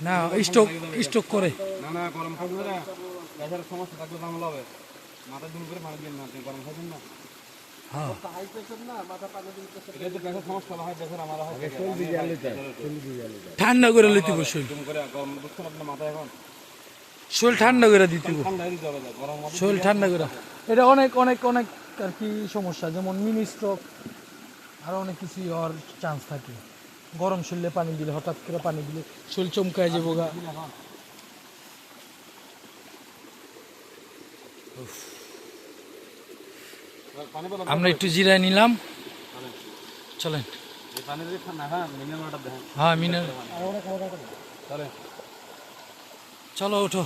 না stock stock করে। না না গরম থাকবে না গ্যাসের সমস্যা থাকলে ঝামেলা হবে মাথা দিন করে পানি দিয়ে না গরম খাবেন না হ্যাঁ। ঠান্ডা করে লইতে বসে তুমি করে গরম বুঝছেন মাথা এখন শরীর ঠান্ডা করে দিতে শরীর ঠান্ডা করে। এটা অনেক অনেক অনেক আর কি সমস্যা? যেমন মিনি স্ট্রোক আরও অনেক কিছু হওয়ার চান্স থাকে। গরম শরীরে পানি দিলে হঠাৎ করে পানি দিলে শরীর চমকায় যাব গা। আমরা একটু জিরায় নিলাম। চলেন। হ্যাঁ মিনার চলো ওঠো।